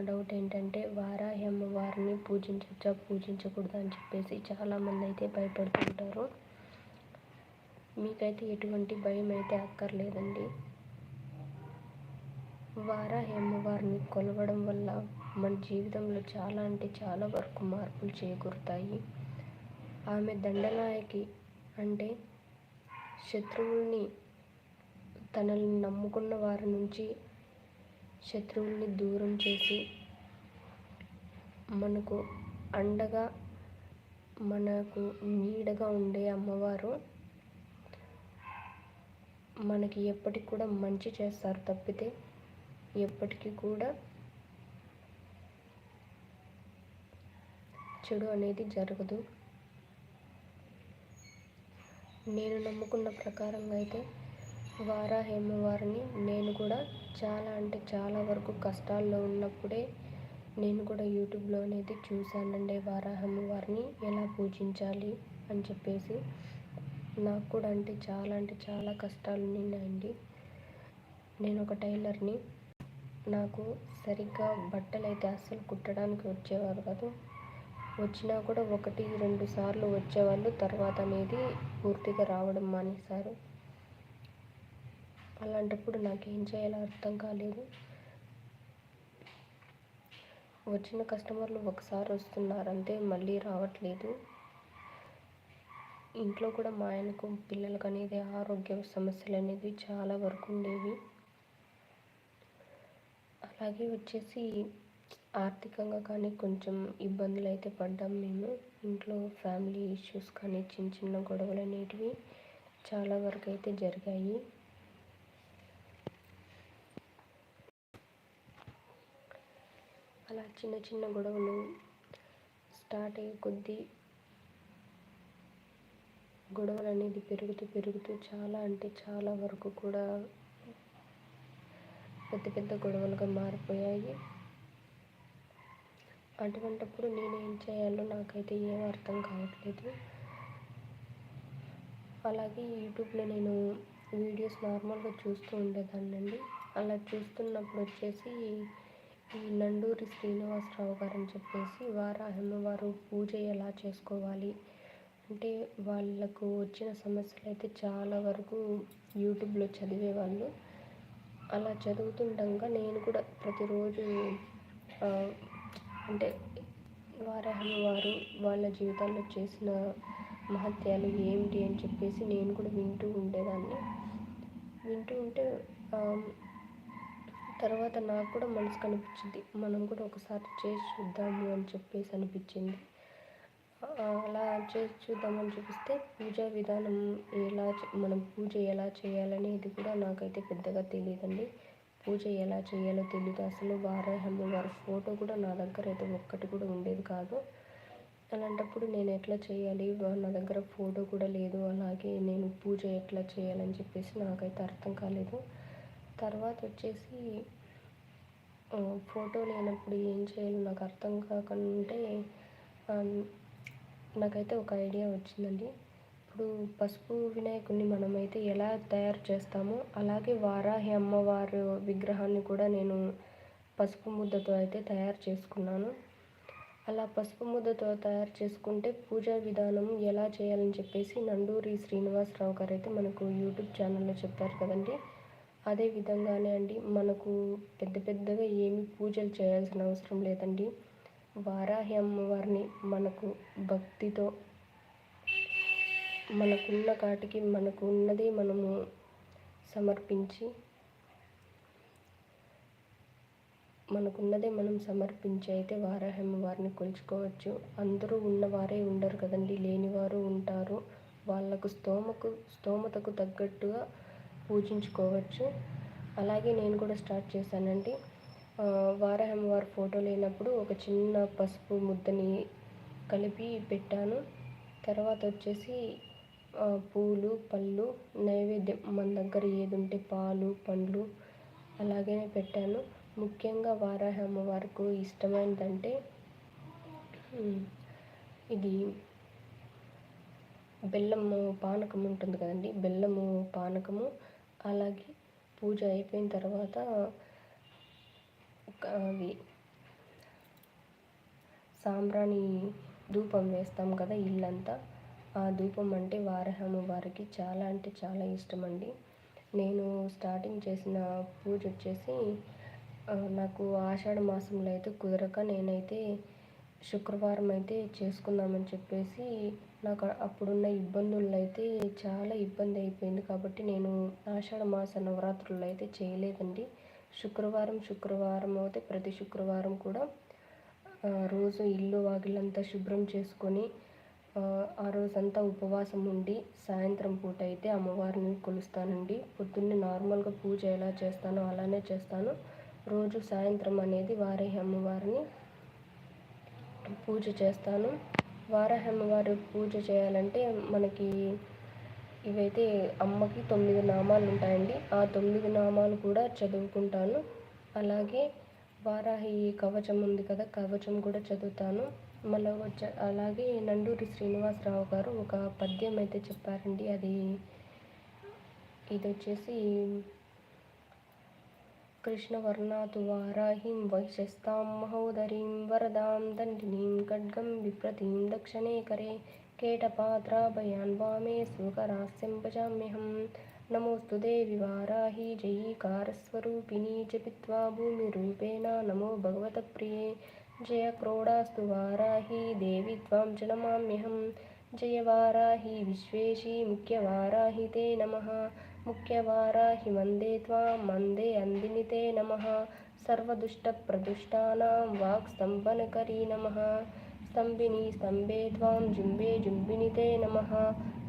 Doubt ఏంటంటే వారాహి అమ్మవారిని పూజించవచ్చా పూజించకూడదా? అని చెప్పేసి చాలామంది అయితే భయపడుతుంటారు. మీకైతే ఎటువంటి భయం అయితే అక్కర్లేదండి. వారాహి అమ్మవారిని కొలవడం వల్ల మన జీవితంలో చాలా అంటే చాలా వరకు మార్పులు చేకూరుతాయి. ఆమె దండనాయకి అంటే శత్రువుల్ని తనని నమ్ముకున్న వారి నుంచి శత్రువుల్ని దూరం చేసి మనకు అండగా మనకు నీడగా ఉండే అమ్మవారు మనకి ఎప్పటికి కూడా మంచి చేస్తారు. తప్పితే ఎప్పటికీ కూడా చెడు అనేది జరగదు. నేను నమ్ముకున్న ప్రకారంగా అయితే వారాహి వారిని నేను కూడా చాలా అంటే చాలా వరకు కష్టాల్లో ఉన్నప్పుడే నేను కూడా యూట్యూబ్లో అనేది చూశానండి వారాహి వారిని ఎలా పూజించాలి అని చెప్పేసి. నాకు కూడా అంటే చాలా అంటే చాలా కష్టాలు ఉన్నాయండి. నేను ఒక టైలర్ని. నాకు సరిగ్గా బట్టలు అయితే అస్సలు కుట్టడానికి వచ్చేవారు కాదు. వచ్చినా కూడా ఒకటి రెండు సార్లు వచ్చేవాళ్ళు. తర్వాత అనేది పూర్తిగా రావడం మానేశారు. అలాంటప్పుడు నాకు ఏం చేయాలో అర్థం కాలేదు. వచ్చిన కస్టమర్లు ఒకసారి వస్తున్నారు అంతే మళ్ళీ రావట్లేదు. ఇంట్లో కూడా మా ఆయనకు పిల్లలకు అనేది ఆరోగ్య సమస్యలు అనేది చాలా వరకు ఉండేవి. అలాగే వచ్చేసి ఆర్థికంగా కానీ కొంచెం ఇబ్బందులు అయితే పడ్డాం మేము. ఇంట్లో ఫ్యామిలీ ఇష్యూస్ కానీ చిన్న చిన్న గొడవలు అనేటివి చాలా వరకు అయితే జరిగాయి. అలా చిన్న చిన్న గొడవలు స్టార్ట్ అయ్యే కొద్దీ గొడవలు అనేది పెరుగుతూ పెరుగుతూ చాలా అంటే చాలా వరకు కూడా పెద్ద పెద్ద గొడవలుగా మారిపోయాయి. అటువంటప్పుడు నేను ఏం చేయాలో నాకైతే ఏం అర్థం కావట్లేదు. అలాగే యూట్యూబ్లో నేను వీడియోస్ నార్మల్గా చూస్తూ ఉండేదాన్నండి. అలా చూస్తున్నప్పుడు వచ్చేసి నండూరి శ్రీనివాసరావు గారు అని చెప్పేసి వారు పూజ ఎలా చేసుకోవాలి? అంటే వాళ్ళకు వచ్చిన సమస్యలు అయితే చాలా వరకు యూట్యూబ్లో చదివేవాళ్ళు అలా చదువుతుండగా నేను కూడా ప్రతిరోజు అంటే వారు వాళ్ళ జీవితాల్లో చేసిన మహత్యాలు ఏమిటి అని చెప్పేసి నేను కూడా వింటూ ఉండేదాన్ని. వింటూ ఉంటే తర్వాత నాకు కూడా మనసు కనిపించింది. మనం కూడా ఒకసారి చేసి చూద్దాము అని చెప్పేసి అనిపించింది. అలా చేసి చూద్దామని చూపిస్తే పూజా విధానం ఎలా మనం పూజ ఎలా చేయాలనేది కూడా నాకైతే పెద్దగా తెలియదండి పూజ ఎలా చేయాలో తెలియదు అసలు వారాహమ్మ వారి ఫోటో కూడా నా దగ్గర అయితే ఒక్కటి కూడా ఉండేది కాదు. అలాంటప్పుడు నేను ఎట్లా చేయాలి? నా దగ్గర ఫోటో కూడా లేదు. అలాగే నేను పూజ ఎట్లా చేయాలని చెప్పేసి నాకైతే అర్థం కాలేదు. తర్వాత వచ్చేసి ఫోటో లేనప్పుడు ఏం చేయాలో నాకు అర్థం కాకుంటే నాకైతే ఒక ఐడియా వచ్చిందండి. ఇప్పుడు పసుపు వినాయకుడిని మనమైతే ఎలా తయారు చేస్తామో అలాగే వారాహి అమ్మవారు విగ్రహాన్ని కూడా నేను పసుపు ముద్దతో అయితే తయారు చేసుకున్నాను. అలా పసుపు ముద్దతో తయారు చేసుకుంటే పూజా విధానం ఎలా చేయాలని చెప్పేసి నండూరి శ్రీనివాసరావు గారు అయితే మనకు యూట్యూబ్ ఛానల్లో చెప్పారు కదండి. అదే విధంగానే అండి మనకు పెద్ద పెద్దగా ఏమి పూజలు చేయాల్సిన అవసరం లేదండి. వారాహి అమ్మవారిని మనకు భక్తితో మనకున్న కాటికి మనకు ఉన్నది మనము సమర్పించి మనకున్నదే మనం సమర్పించి అయితే వారాహమ్మ వారిని కొలుచుకోవచ్చు. అందరూ ఉన్నవారే ఉండరు కదండి లేనివారు ఉంటారు. వాళ్ళకు స్తోమకు స్తోమతకు తగ్గట్టుగా పూజించుకోవచ్చు. అలాగే నేను కూడా స్టార్ట్ చేశానండి. వారాహమ్మవారి ఫోటో లేనప్పుడు ఒక చిన్న పసుపు ముద్దని కలిపి పెట్టాను. తర్వాత వచ్చేసి పూలు పళ్ళు నైవేద్యం మన దగ్గర ఏది ఉంటే పాలు పండ్లు అలాగే పెట్టాను. ముఖ్యంగా వారాహి అమ్మవారికి ఇష్టమైనదంటే ఇది బెల్లము పానకం ఉంటుంది కదండి బెల్లము పానకము. అలాగే పూజ అయిపోయిన తర్వాత అవి సాంబ్రాణి ధూపం వేస్తాం కదా ఇల్లంతా. ఆ ధూపం అంటే వారహము వారికి చాలా అంటే చాలా ఇష్టం అండి నేను స్టార్టింగ్ చేసిన పూజ వచ్చేసి నాకు ఆషాఢ మాసంలో అయితే కుదరక నేనైతే శుక్రవారం అయితే చేసుకుందామని చెప్పేసి నాకు అప్పుడున్న ఇబ్బందుల్లో అయితే చాలా ఇబ్బంది అయిపోయింది కాబట్టి నేను ఆషాఢ మాస నవరాత్రుల్లో అయితే చేయలేదండి. శుక్రవారం శుక్రవారం అయితే ప్రతి శుక్రవారం కూడా రోజు ఇల్లు వాకిలంతా శుభ్రం చేసుకొని ఆ రోజంతా ఉపవాసం ఉండి సాయంత్రం పూట అయితే అమ్మవారిని కొలుస్తానండి. పొద్దున్నే నార్మల్గా పూజ ఎలా చేస్తానో అలానే చేస్తాను. రోజు సాయంత్రం అనేది వారే అమ్మవారిని పూజ చేస్తాను. వారాహి అమ్మవారి పూజ చేయాలంటే మనకి ఇవైతే అమ్మకి తొమ్మిది నామాలు ఉంటాయండి ఆ తొమ్మిది నామాలు కూడా చదువుకుంటాను. అలాగే వారాహి కవచం ఉంది కదా కవచం కూడా చదువుతాను. మళ్ళీ వచ్చ అలాగే నండూరి శ్రీనివాసరావు గారు ఒక పద్యం అయితే చెప్పారండి. అది ఇది వచ్చేసి कृष्णवर्णातुवाराहीं वैशस्तां महोदरीं वरदां दण्डिनीं खड्गं विप्रतीं दक्षिणे करे केटपात्राभयान् वामे सुकरास्यं भजाम्यहं। नमोऽस्तु देवि वाराहि, जयीकारस्वरूपिणी, जपित्वा भूमिरूपेण नमो भगवतप्रिये। जय क्रोडास्तु वाराही, देवि त्वां च नमाम्यहं। जय वाराही, विश्वेशी मुख्यवाराहि ते नमः। मुख्यवाराहि वन्दे त्वां मन्दे अन्दिनि ते नमः। सर्वदुष्टप्रदुष्टानां वाक्स्तम्भनकरी नमः। स्तम्भिनि स्तम्भे त्वां जुम्बे जुम्बिनि ते नमः।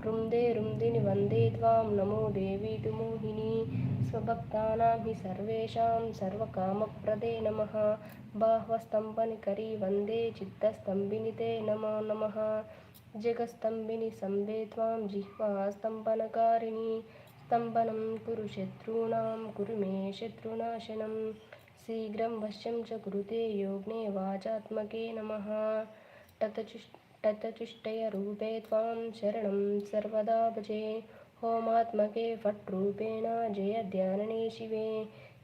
रुन्दे रुन्दिनि वन्दे त्वां नमो देवी तु मोहिनी स्वभक्तानां हि सर्वेषां सर्वकामप्रदे नमः। बाह्वस्तम्भनिकरी वन्दे चित्तस्तम्भिनि ते नमो नमः। जगस्तम्भिनि सम्भे त्वां जिह्वास्तम्भनकारिणि स्तम्भनं कुरु शत्रूणां कुरु मे शत्रुनाशनं शीघ्रं वश्यं च कुरुते योग्ने वाचात्मके नमः टतचुष् टतचुष्टयरूपे त्वां शरणं सर्वदा भजे होमात्मके फट्रूपेण जयध्यानने शिवे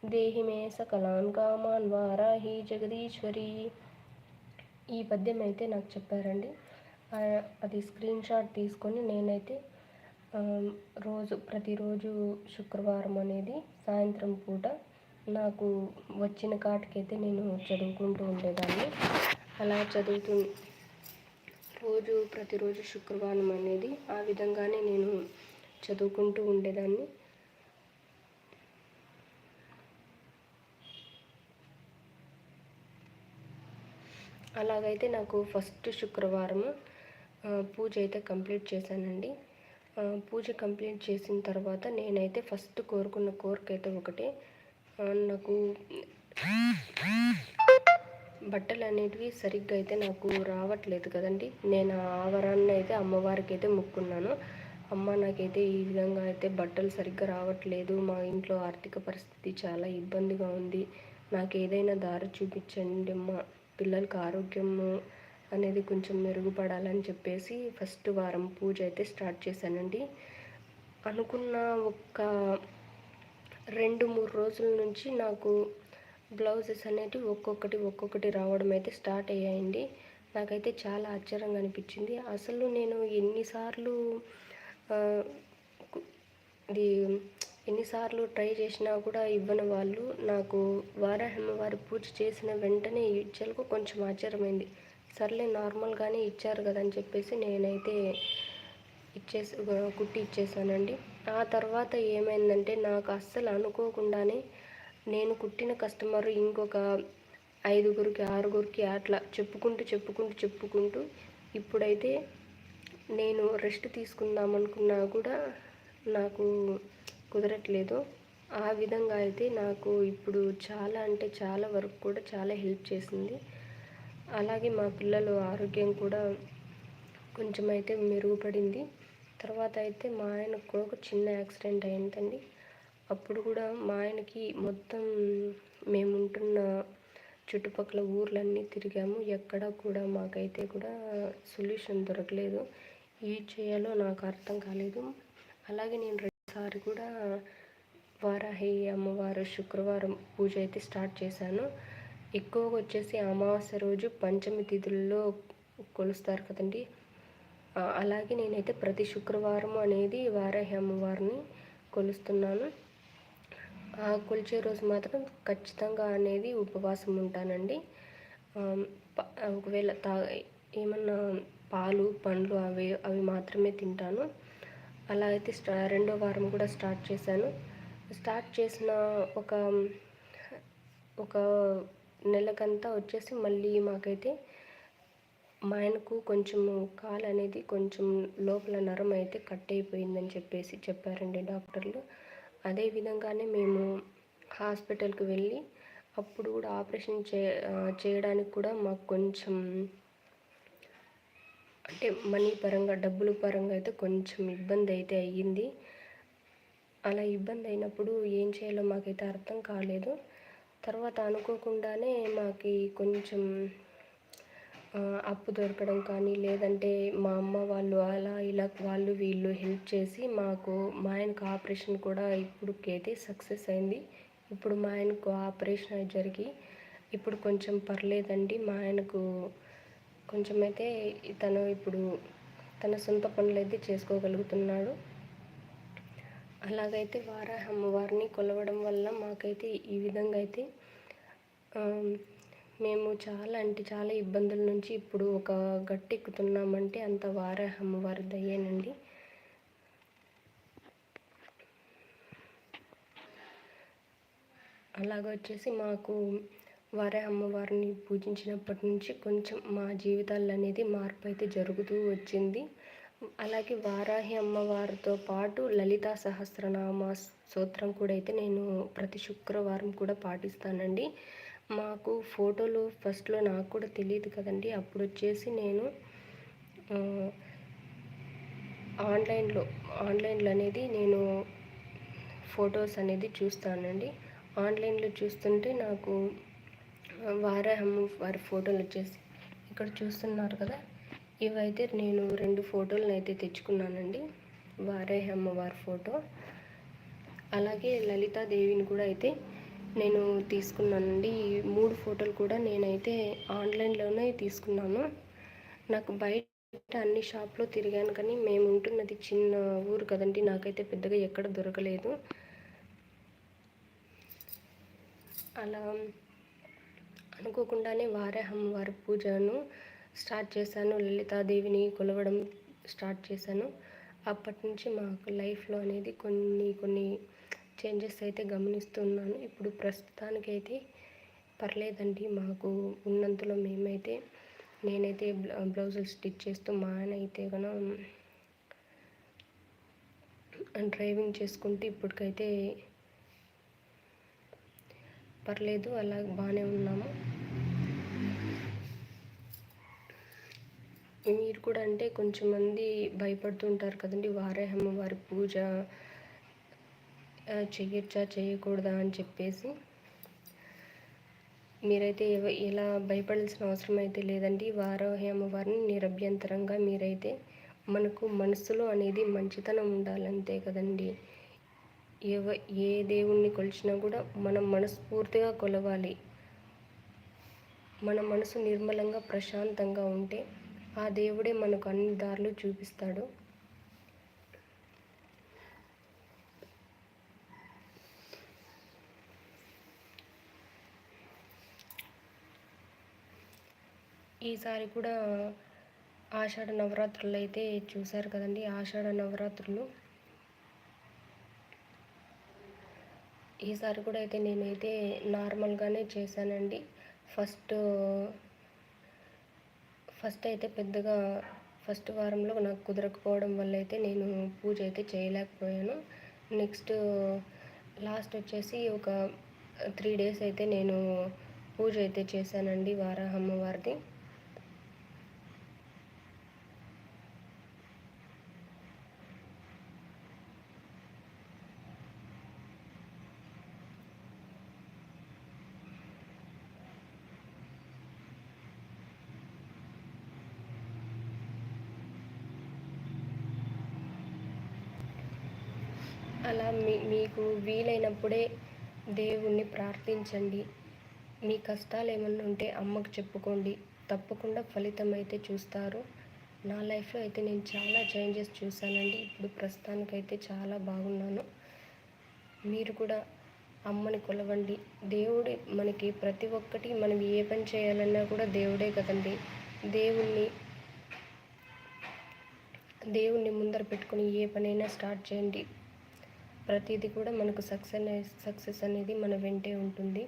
దేహి మే సకలాన్ కామాన్ వారాహి జగదీశ్వరి ఈ పద్యం అయితే నాకు చెప్పారండి అది స్క్రీన్ షాట్ తీసుకొని నేనైతే రోజు ప్రతిరోజు శుక్రవారం అనేది సాయంత్రం పూట నాకు వచ్చిన కాటికైతే నేను చదువుకుంటూ ఉండేదాన్ని. అలా చదువుతూ రోజు ప్రతిరోజు శుక్రవారం అనేది ఆ విధంగానే నేను చదువుకుంటూ ఉండేదాన్ని. అలాగైతే నాకు ఫస్ట్ శుక్రవారం పూజ అయితే కంప్లీట్ చేశానండి. పూజ కంప్లీట్ చేసిన తర్వాత నేనైతే ఫస్ట్ కోరుకున్న కోరిక అయితే ఒకటే నాకు బట్టలు అనేటివి సరిగ్గా అయితే నాకు రావట్లేదు కదండి. నేను ఆవరాన్ని అయితే అమ్మవారికి అయితే ముక్కున్నాను. అమ్మ నాకైతే ఈ విధంగా అయితే బట్టలు సరిగ్గా రావట్లేదు. మా ఇంట్లో ఆర్థిక పరిస్థితి చాలా ఇబ్బందిగా ఉంది. నాకు ఏదైనా దారి చూపించండి అమ్మ. పిల్లలకి ఆరోగ్యము అనేది కొంచెం మెరుగుపడాలని చెప్పేసి ఫస్ట్ వారం పూజ అయితే స్టార్ట్ చేశానండి. అనుకున్న ఒక్క రెండు మూడు రోజుల నుంచి నాకు బ్లౌజెస్ అనేటివి ఒక్కొక్కటి ఒక్కొక్కటి రావడం అయితే స్టార్ట్ అయ్యాయండి. నాకైతే చాలా ఆశ్చర్యంగా అనిపించింది. అసలు నేను ఎన్నిసార్లు ఇది ఎన్నిసార్లు ట్రై చేసినా కూడా ఇవ్వని వాళ్ళు నాకు వారాహమ్మ వారి పూజ చేసిన వెంటనే ఇచ్చేలకు కొంచెం ఆశ్చర్యమైంది. సర్లే నార్మల్గానే ఇచ్చారు కదా అని చెప్పేసి నేనైతే ఇచ్చేసి కుట్టి ఇచ్చేసానండి. ఆ తర్వాత ఏమైందంటే నాకు అస్సలు అనుకోకుండానే నేను కుట్టిన కస్టమర్ ఇంకొక ఐదుగురికి ఆరుగురికి అట్లా చెప్పుకుంటూ చెప్పుకుంటూ చెప్పుకుంటూ ఇప్పుడైతే నేను రెస్ట్ తీసుకుందాం అనుకున్నా కూడా నాకు కుదరట్లేదు. ఆ విధంగా అయితే నాకు ఇప్పుడు చాలా అంటే చాలా వరకు కూడా చాలా హెల్ప్ చేసింది. అలాగే మా పిల్లలు ఆరోగ్యం కూడా కొంచెం అయితే మెరుగుపడింది. తర్వాత అయితే మా ఆయనకు కూడా ఒక చిన్న యాక్సిడెంట్ అయిందండి. అప్పుడు కూడా మా ఆయనకి మొత్తం మేము ఉంటున్న చుట్టుపక్కల ఊర్లన్నీ తిరిగాము. ఎక్కడ కూడా మాకైతే కూడా సొల్యూషన్ దొరకలేదు. ఏం చేయాలో నాకు అర్థం కాలేదు. అలాగే నేను రెండుసారి కూడా వారాహి అమ్మవారు శుక్రవారం పూజ అయితే స్టార్ట్ చేశాను. ఎక్కువగా వచ్చేసి అమావాస్య రోజు పంచమి తిథుల్లో కొలుస్తారు కదండి. అలాగే నేనైతే ప్రతి శుక్రవారం అనేది వారాహి అమ్మవారిని కొలుస్తున్నాను. ఆ కొలిచే రోజు మాత్రం ఖచ్చితంగా అనేది ఉపవాసం ఉంటానండి. ఒకవేళ తా ఏమన్నా పాలు పండ్లు అవి అవి మాత్రమే తింటాను. అలా అయితే స్టా రెండో వారం కూడా స్టార్ట్ చేశాను. స్టార్ట్ చేసిన ఒక ఒక నెలకంతా వచ్చేసి మళ్ళీ మాకైతే మా ఆయనకు కొంచెం కాలు అనేది కొంచెం లోపల నరం అయితే కట్ అయిపోయిందని చెప్పేసి చెప్పారండి డాక్టర్లు. అదే విధంగానే మేము హాస్పిటల్కి వెళ్ళి అప్పుడు కూడా ఆపరేషన్ చే చేయడానికి కూడా మాకు కొంచెం అంటే మనీ పరంగా డబ్బుల పరంగా అయితే కొంచెం ఇబ్బంది అయితే అయ్యింది. అలా ఇబ్బంది అయినప్పుడు ఏం చేయాలో మాకైతే అర్థం కాలేదు. తర్వాత అనుకోకుండానే మాకు కొంచెం అప్పు దొరకడం కానీ లేదంటే మా అమ్మ వాళ్ళు అలా ఇలా వాళ్ళు వీళ్ళు హెల్ప్ చేసి మాకు మా ఆయనకు ఆపరేషన్ కూడా ఇప్పుడుకైతే సక్సెస్ అయింది. ఇప్పుడు మా ఆయనకు ఆపరేషన్ అయి జరిగి ఇప్పుడు కొంచెం పర్లేదండి. మా ఆయనకు కొంచెం అయితే తను ఇప్పుడు తన సొంత పనులు అయితే చేసుకోగలుగుతున్నాడు. అలాగైతే వారాహి అమ్మవారిని కొలవడం వల్ల మాకైతే ఈ విధంగా అయితే మేము చాలా అంటే చాలా ఇబ్బందుల నుంచి ఇప్పుడు ఒక గట్టెక్కుతున్నామంటే అంత వారాహి అమ్మవారి దయ్యేనండి అలాగ వచ్చేసి మాకు వారే అమ్మవారిని పూజించినప్పటి నుంచి కొంచెం మా జీవితాలు అనేది మార్పు అయితే జరుగుతూ వచ్చింది. అలాగే వారాహి అమ్మవారితో పాటు లలితా సహస్రనామ స్తోత్రం కూడా అయితే నేను ప్రతి శుక్రవారం కూడా పాటిస్తానండి. మాకు ఫోటోలు ఫస్ట్లో నాకు కూడా తెలియదు కదండి. అప్పుడు వచ్చేసి నేను ఆన్లైన్లో ఆన్లైన్లో అనేది నేను ఫొటోస్ అనేది చూస్తానండి. ఆన్లైన్లో చూస్తుంటే నాకు వారాహమ్మ వారి ఫోటోలు వచ్చేసి ఇక్కడ చూస్తున్నారు కదా? ఇవైతే నేను రెండు ఫోటోలను అయితే తెచ్చుకున్నానండి. వారాహి అమ్మవారి ఫోటో. అలాగే లలితాదేవిని కూడా అయితే నేను తీసుకున్నానండి. ఈ మూడు ఫోటోలు కూడా నేనైతే ఆన్లైన్లోనే తీసుకున్నాను. నాకు బయట అన్ని షాప్లో తిరిగాను కానీ మేము ఉంటున్నది చిన్న ఊరు కదండి. నాకైతే పెద్దగా ఎక్కడ దొరకలేదు. అలా అనుకోకుండానే వారే అమ్మవారి పూజను స్టార్ట్ చేశాను. లలితాదేవిని కొలవడం స్టార్ట్ చేశాను. అప్పటి నుంచి మాకు లైఫ్లో అనేది కొన్ని కొన్ని చేంజెస్ అయితే గమనిస్తున్నాను. ఇప్పుడు ప్రస్తుతానికైతే పర్లేదండి. మాకు ఉన్నంతలో మేమైతే నేనైతే బ్లౌజులు స్టిచ్ చేస్తూ మా ఆయన అయితే కనుక డ్రైవింగ్ చేసుకుంటూ ఇప్పటికైతే పర్లేదు. అలా బాగానే ఉన్నాము. మీరు కూడా అంటే కొంచెం మంది భయపడుతుంటారు కదండి. వారే అమ్మవారి పూజ చేయొచ్చా చేయకూడదా అని చెప్పేసి. మీరైతే ఎలా భయపడాల్సిన అవసరం అయితే లేదండి. వారోహి అమ్మవారిని నిరభ్యంతరంగా మీరైతే మనకు మనసులో అనేది మంచితనం ఉండాలంతే కదండి. ఎవ ఏ దేవుణ్ణి కొలిచినా కూడా మనం మనస్ఫూర్తిగా కొలవాలి. మన మనసు నిర్మలంగా ప్రశాంతంగా ఉంటే ఆ దేవుడే మనకు అన్ని దారులు చూపిస్తాడు. ఈసారి కూడా ఆషాఢ నవరాత్రులు అయితే చూశారు కదండి. ఆషాఢ నవరాత్రులు. ఈసారి కూడా అయితే నేనైతే నార్మల్గానే చేశానండి. ఫస్ట్ ఫస్ట్ అయితే పెద్దగా ఫస్ట్ వారంలో నాకు కుదరకపోవడం వల్ల అయితే నేను పూజ అయితే చేయలేకపోయాను. నెక్స్ట్ లాస్ట్ వచ్చేసి ఒక త్రీ డేస్ అయితే నేను పూజ అయితే చేశానండి వారాహమ్మ వారిది మీ మీకు వీలైనప్పుడే దేవుణ్ణి ప్రార్థించండి. మీ కష్టాలు ఏమన్నా ఉంటే అమ్మకు చెప్పుకోండి. తప్పకుండా ఫలితం అయితే చూస్తారు. నా లైఫ్లో అయితే నేను చాలా చేంజెస్ చూశానండి. ఇప్పుడు ప్రస్తుతానికైతే చాలా బాగున్నాను. మీరు కూడా అమ్మని కొలవండి. దేవుడే మనకి ప్రతి ఒక్కటి మనం ఏ పని చేయాలన్నా కూడా దేవుడే కదండి. దేవుణ్ణి దేవుణ్ణి ముందర పెట్టుకొని ఏ పనైనా స్టార్ట్ చేయండి. ప్రతిదీ కూడా మనకు సక్సెస్ సక్సెస్ అనేది మన వెంటే ఉంటుంది.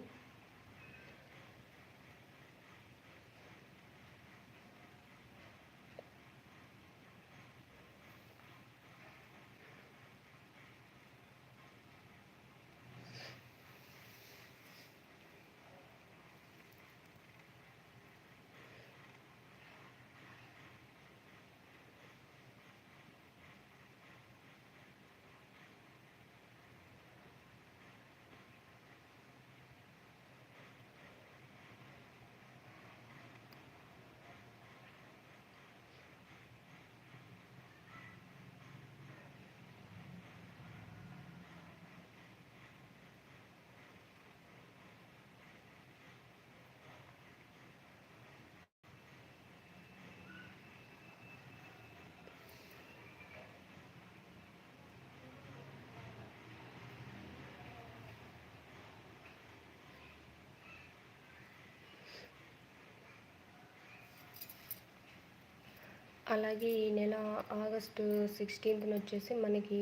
అలాగే ఈ నెల ఆగస్టు సిక్స్టీన్త్న వచ్చేసి మనకి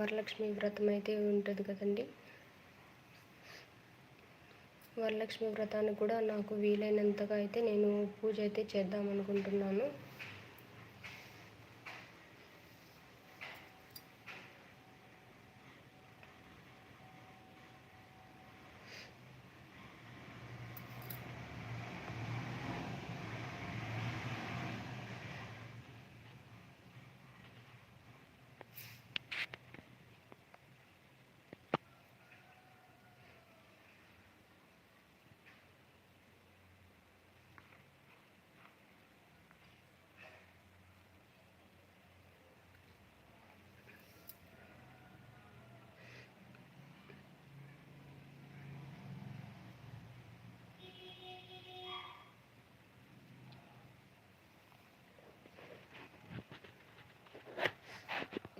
వరలక్ష్మి వ్రతం అయితే ఉంటుంది కదండి. వరలక్ష్మి వ్రతాన్ని కూడా నాకు వీలైనంతగా అయితే నేను పూజ అయితే చేద్దాం అనుకుంటున్నాను.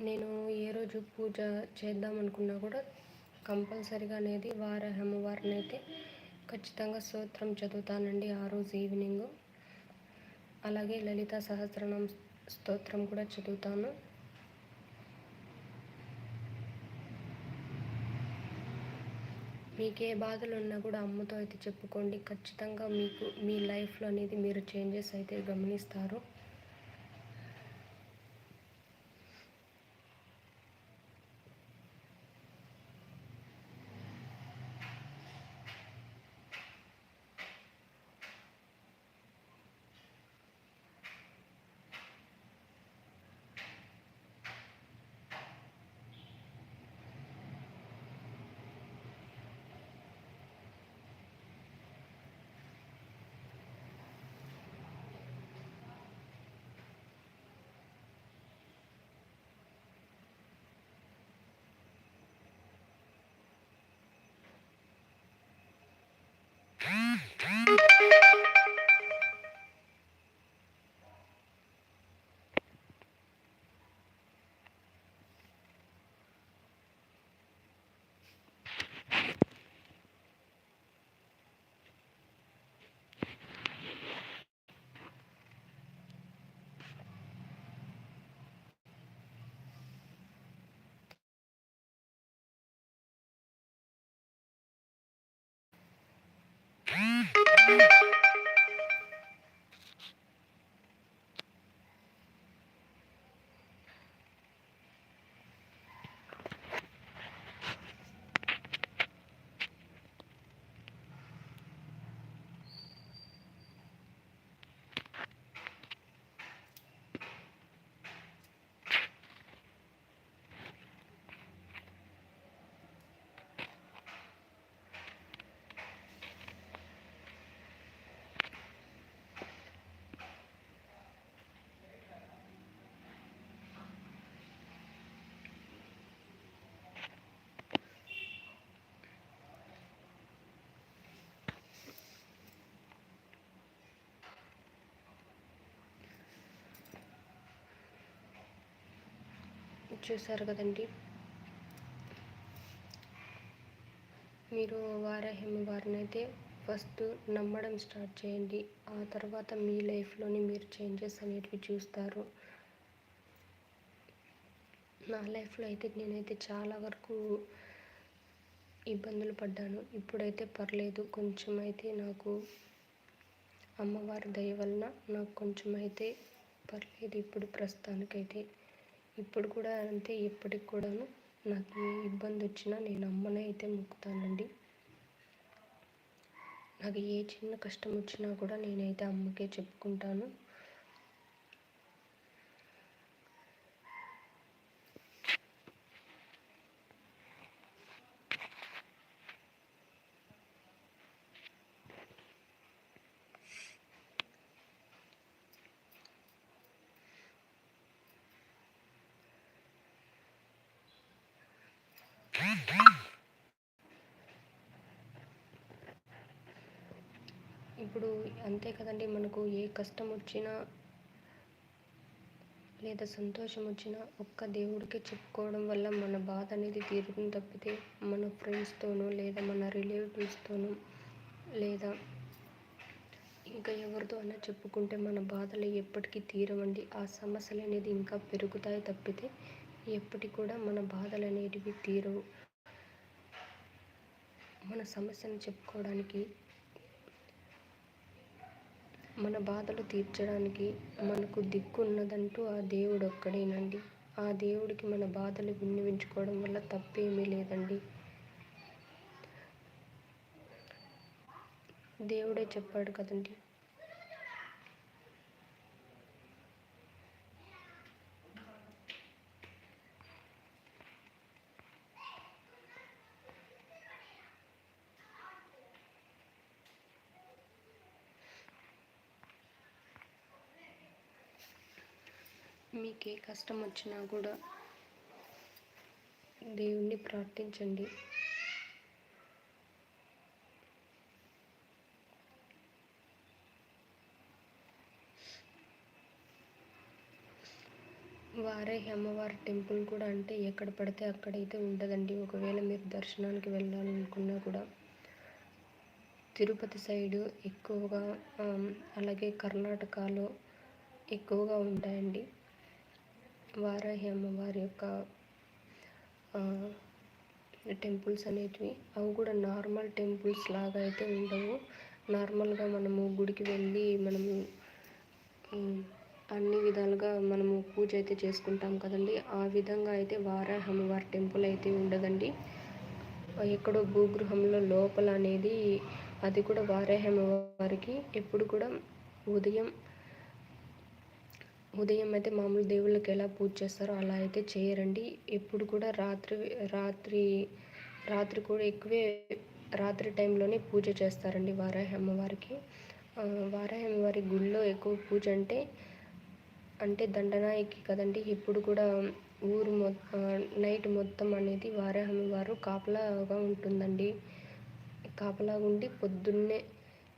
నేను ఏ రోజు పూజ చేద్దాం అనుకున్నా కూడా కంపల్సరిగా అనేది వార అమ్మవారిని అయితే ఖచ్చితంగా స్తోత్రం చదువుతానండి ఆ రోజు ఈవినింగ్ అలాగే లలిత సహస్రనామ స్తోత్రం కూడా చదువుతాను. మీకు ఏ బాధలు ఉన్నా కూడా అమ్మతో అయితే చెప్పుకోండి. ఖచ్చితంగా మీకు మీ లైఫ్లో అనేది మీరు చేంజెస్ అయితే గమనిస్తారు. thank you. చూసారు కదండి. మీరు వారాహిమ వారిని అయితే ఫస్ట్ నమ్మడం స్టార్ట్ చేయండి. ఆ తర్వాత మీ లైఫ్లోని మీరు చేంజెస్ అనేటివి చూస్తారు. నా లైఫ్లో అయితే నేనైతే చాలా వరకు ఇబ్బందులు పడ్డాను. ఇప్పుడైతే పర్లేదు. కొంచెం అయితే నాకు అమ్మవారి దయ వలన నాకు కొంచెం అయితే పర్లేదు. ఇప్పుడు ప్రస్తుతానికైతే ఇప్పుడు కూడా అంతే ఇప్పటికి కూడాను నాకు ఏ ఇబ్బంది వచ్చినా నేను అమ్మనే అయితే మొక్కుతానండి. నాకు ఏ చిన్న కష్టం వచ్చినా కూడా నేనైతే అమ్మకే చెప్పుకుంటాను. అంతే కదండి. మనకు ఏ కష్టం వచ్చినా లేదా సంతోషం వచ్చినా ఒక్క దేవుడికి చెప్పుకోవడం వల్ల మన బాధ అనేది తీరుతుంది తప్పితే మన ఫ్రెండ్స్తోనూ లేదా మన రిలేటివ్స్తోనూ లేదా ఇంకా ఎవరితో అయినా చెప్పుకుంటే మన బాధలు ఎప్పటికీ తీరవండి. ఆ సమస్యలు అనేది ఇంకా పెరుగుతాయి తప్పితే ఎప్పటికి కూడా మన బాధలు అనేటివి తీరవు. మన సమస్యను చెప్పుకోవడానికి మన బాధలు తీర్చడానికి మనకు దిక్కున్నదంటూ ఆ దేవుడు ఒక్కడేనండి ఆ దేవుడికి మన బాధలు విన్నవించుకోవడం వల్ల తప్పేమీ లేదండి. దేవుడే చెప్పాడు కదండి మనకి ఏ కష్టం వచ్చినా కూడా దేవుణ్ణి ప్రార్థించండి. వారే అమ్మవారి టెంపుల్ కూడా అంటే ఎక్కడ పడితే అక్కడైతే ఉండదండి. ఒకవేళ మీరు దర్శనానికి వెళ్ళాలనుకున్నా కూడా తిరుపతి సైడు ఎక్కువగా అలాగే కర్ణాటకలో ఎక్కువగా ఉంటాయండి. వారాహి అమ్మవారి యొక్క టెంపుల్స్ అనేటివి అవి కూడా నార్మల్ టెంపుల్స్ లాగా అయితే ఉండవు. నార్మల్గా మనము గుడికి వెళ్ళి మనము అన్ని విధాలుగా మనము పూజ అయితే చేసుకుంటాం కదండి. ఆ విధంగా అయితే వారాహి అమ్మవారి టెంపుల్ అయితే ఉండదండి. ఎక్కడో భూగృహంలో లోపల అనేది అది కూడా వారాహి అమ్మవారికి ఎప్పుడు కూడా ఉదయం ఉదయం అయితే మామూలు దేవుళ్ళకి ఎలా పూజ చేస్తారో అలా అయితే చేయరండి. ఎప్పుడు కూడా రాత్రి రాత్రి రాత్రి కూడా ఎక్కువే రాత్రి టైంలోనే పూజ చేస్తారండి వారాహి అమ్మవారికి వారాహి అమ్మవారి గుళ్ళో ఎక్కువ పూజ అంటే అంటే దండనాయకి కదండి. ఇప్పుడు కూడా ఊరు మొ నైట్ మొత్తం అనేది వారాహి అమ్మవారు కాపలాగా ఉంటుందండి. కాపలాగా ఉండి పొద్దున్నే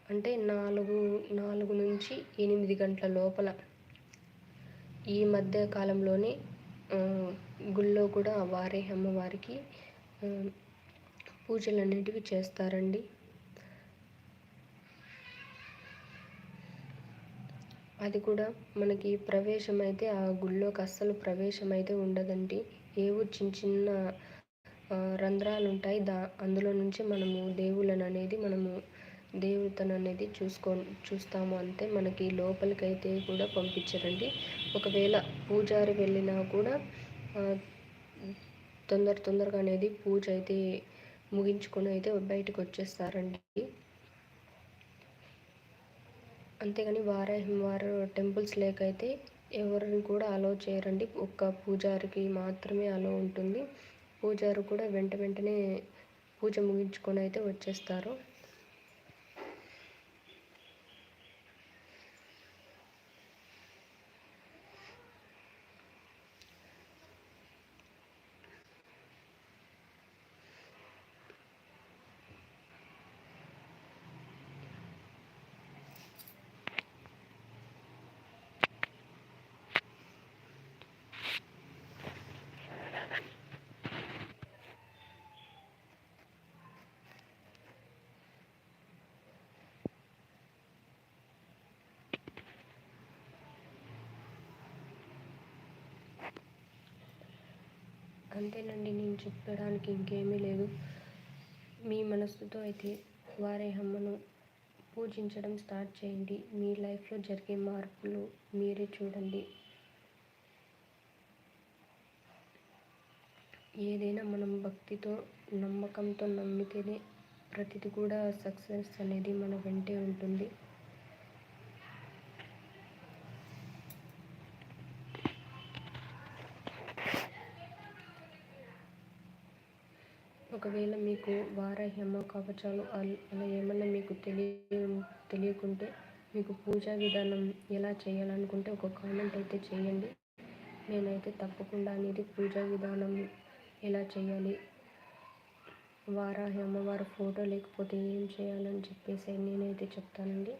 అంటే నాలుగు నాలుగు నుంచి ఎనిమిది గంటల లోపల ఈ మధ్య కాలంలోనే గుళ్ళో కూడా వారే అమ్మవారికి పూజలు అనేటివి చేస్తారండి. అది కూడా మనకి ప్రవేశం అయితే ఆ గుళ్ళోకి అస్సలు ప్రవేశం అయితే ఉండదండి. ఏవో చిన్న చిన్న రంధ్రాలు ఉంటాయి దా అందులో నుంచి మనము దేవుళ్ళని అనేది మనము దేవతను అనేది చూసుకో చూస్తాము అంతే. మనకి లోపలికైతే కూడా పంపించరండి. ఒకవేళ పూజారి వెళ్ళినా కూడా తొందర తొందరగా అనేది పూజ అయితే ముగించుకొని అయితే బయటకు వచ్చేస్తారండి అంతేగాని వారాహి వారు టెంపుల్స్ లేకైతే ఎవరిని కూడా అలో చేయరండి. ఒక్క పూజారికి మాత్రమే అలో ఉంటుంది. పూజారు కూడా వెంట వెంటనే పూజ ముగించుకొని అయితే వచ్చేస్తారు. అంతేనండి నేను చెప్పడానికి ఇంకేమీ లేదు. మీ మనస్సుతో అయితే వారే అమ్మను పూజించడం స్టార్ట్ చేయండి. మీ లైఫ్లో జరిగే మార్పులు మీరే చూడండి. ఏదైనా మనం భక్తితో నమ్మకంతో నమ్మితేనే ప్రతిది కూడా సక్సెస్ అనేది మన వెంటే ఒకవేళ మీకు వారాహ్యమ కవచాలు అలా ఏమన్నా మీకు తెలియ తెలియకుంటే మీకు పూజా విధానం ఎలా చేయాలనుకుంటే ఒక కామెంట్ అయితే చేయండి. నేనైతే తప్పకుండా అనేది పూజా విధానం ఎలా చేయాలి వారాహి అమ్మవారి ఫోటో లేకపోతే ఏం చేయాలని చెప్పేసి నేనైతే చెప్తానండి.